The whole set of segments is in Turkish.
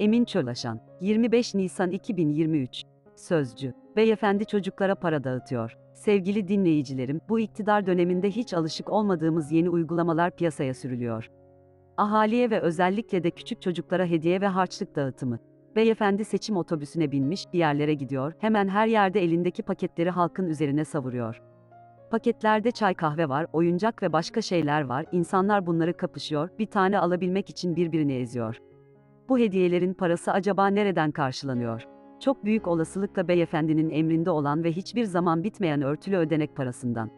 Emin Çölaşan, 25 Nisan 2023. Sözcü. Beyefendi çocuklara para dağıtıyor. Sevgili dinleyicilerim, bu iktidar döneminde hiç alışık olmadığımız yeni uygulamalar piyasaya sürülüyor. Ahaliye ve özellikle de küçük çocuklara hediye ve harçlık dağıtımı. Beyefendi seçim otobüsüne binmiş, bir yerlere gidiyor, hemen her yerde elindeki paketleri halkın üzerine savuruyor. Paketlerde çay kahve var, oyuncak ve başka şeyler var, insanlar bunları kapışıyor, bir tane alabilmek için birbirini eziyor. Bu hediyelerin parası acaba nereden karşılanıyor? Çok büyük olasılıkla beyefendinin emrinde olan ve hiçbir zaman bitmeyen örtülü ödenek parasından.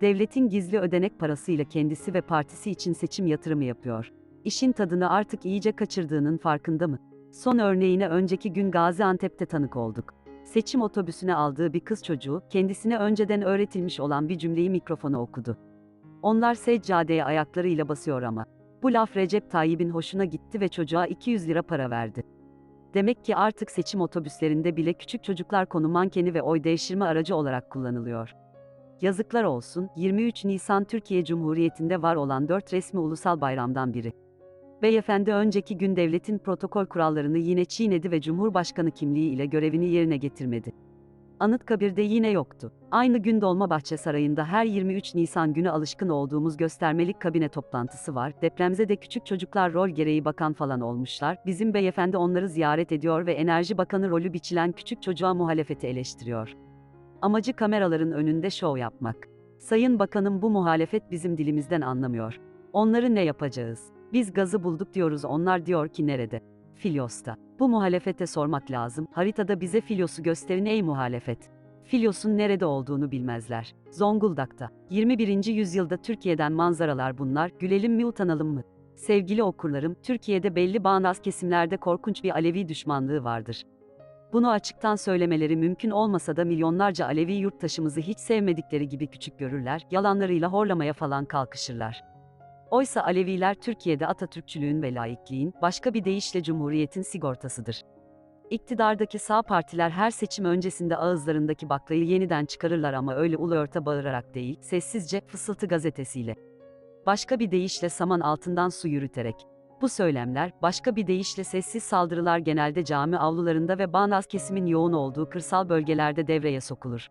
Devletin gizli ödenek parasıyla kendisi ve partisi için seçim yatırımı yapıyor. İşin tadını artık iyice kaçırdığının farkında mı? Son örneğine önceki gün Gaziantep'te tanık olduk. Seçim otobüsüne aldığı bir kız çocuğu, kendisine önceden öğretilmiş olan bir cümleyi mikrofona okudu. Onlar seccadeye ayaklarıyla basıyor ama. Bu laf Recep Tayyip'in hoşuna gitti ve çocuğa 200 lira para verdi. Demek ki artık seçim otobüslerinde bile küçük çocuklar konu mankeni ve oy devşirme aracı olarak kullanılıyor. Yazıklar olsun, 23 Nisan Türkiye Cumhuriyeti'nde var olan dört resmi ulusal bayramdan biri. Beyefendi önceki gün devletin protokol kurallarını yine çiğnedi ve Cumhurbaşkanı kimliği ile görevini yerine getirmedi. Anıtkabir'de yine yoktu. Aynı gün Dolmabahçe Sarayı'nda her 23 Nisan günü alışkın olduğumuz göstermelik kabine toplantısı var. Depremze de küçük çocuklar rol gereği bakan falan olmuşlar. Bizim beyefendi onları ziyaret ediyor ve Enerji Bakanı rolü biçilen küçük çocuğa muhalefeti eleştiriyor. Amacı kameraların önünde şov yapmak. Sayın Bakanım bu muhalefet bizim dilimizden anlamıyor. Onları ne yapacağız? Biz gazı bulduk diyoruz onlar diyor ki nerede? Filyos'ta. Bu muhalefete sormak lazım. Haritada bize Filyos'u gösterin ey muhalefet. Filyos'un nerede olduğunu bilmezler. Zonguldak'ta. 21. yüzyılda Türkiye'den manzaralar bunlar. Gülelim mi utanalım mı? Sevgili okurlarım, Türkiye'de belli bağnaz kesimlerde korkunç bir Alevi düşmanlığı vardır. Bunu açıktan söylemeleri mümkün olmasa da milyonlarca Alevi yurttaşımızı hiç sevmedikleri gibi küçük görürler, yalanlarıyla horlamaya falan kalkışırlar. Oysa Aleviler Türkiye'de Atatürkçülüğün ve laikliğin, başka bir deyişle Cumhuriyet'in sigortasıdır. İktidardaki sağ partiler her seçim öncesinde ağızlarındaki baklayı yeniden çıkarırlar ama öyle ulu örte bağırarak değil, sessizce, fısıltı gazetesiyle. Başka bir deyişle saman altından su yürüterek. Bu söylemler, başka bir deyişle sessiz saldırılar genelde cami avlularında ve bağnaz kesimin yoğun olduğu kırsal bölgelerde devreye sokulur.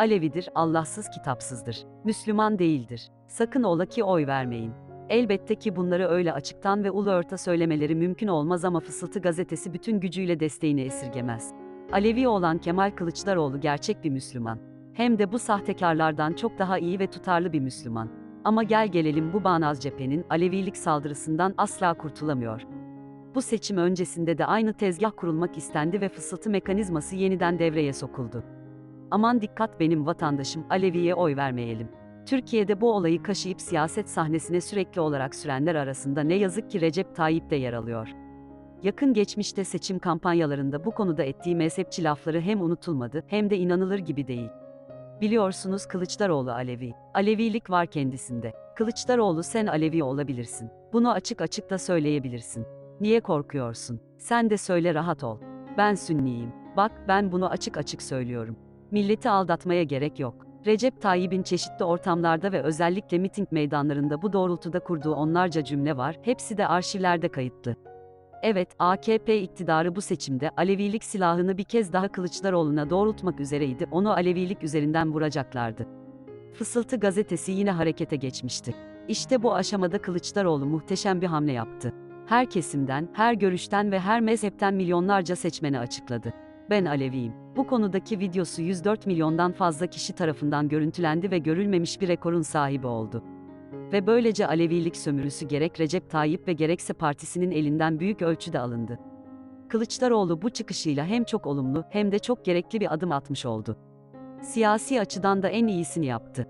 Alevidir, Allahsız kitapsızdır. Müslüman değildir. Sakın ola ki oy vermeyin. Elbette ki bunları öyle açıktan ve ulu örte söylemeleri mümkün olmaz ama Fısıltı gazetesi bütün gücüyle desteğini esirgemez. Alevi olan Kemal Kılıçdaroğlu gerçek bir Müslüman. Hem de bu sahtekarlardan çok daha iyi ve tutarlı bir Müslüman. Ama gel gelelim bu bağnaz cephenin Alevilik saldırısından asla kurtulamıyor. Bu seçim öncesinde de aynı tezgah kurulmak istendi ve fısıltı mekanizması yeniden devreye sokuldu. Aman dikkat benim vatandaşım, Alevi'ye oy vermeyelim. Türkiye'de bu olayı kaşıyıp siyaset sahnesine sürekli olarak sürenler arasında ne yazık ki Recep Tayyip de yer alıyor. Yakın geçmişte seçim kampanyalarında bu konuda ettiği mezhepçi lafları hem unutulmadı hem de inanılır gibi değil. Biliyorsunuz Kılıçdaroğlu Alevi. Alevilik var kendisinde. Kılıçdaroğlu sen Alevi olabilirsin. Bunu açık açık da söyleyebilirsin. Niye korkuyorsun? Sen de söyle rahat ol. Ben Sünniyim. Bak ben bunu açık açık söylüyorum. Milleti aldatmaya gerek yok. Recep Tayyip'in çeşitli ortamlarda ve özellikle miting meydanlarında bu doğrultuda kurduğu onlarca cümle var, hepsi de arşivlerde kayıtlı. Evet, AKP iktidarı bu seçimde Alevilik silahını bir kez daha Kılıçdaroğlu'na doğrultmak üzereydi, onu Alevilik üzerinden vuracaklardı. Fısıltı gazetesi yine harekete geçmişti. İşte bu aşamada Kılıçdaroğlu muhteşem bir hamle yaptı. Her kesimden, her görüşten ve her mezhepten milyonlarca seçmeni açıkladı. Ben Aleviyim. Bu konudaki videosu 104 milyondan fazla kişi tarafından görüntülendi ve görülmemiş bir rekorun sahibi oldu. Ve böylece Alevilik sömürüsü gerek Recep Tayyip ve gerekse partisinin elinden büyük ölçüde alındı. Kılıçdaroğlu bu çıkışıyla hem çok olumlu hem de çok gerekli bir adım atmış oldu. Siyasi açıdan da en iyisini yaptı.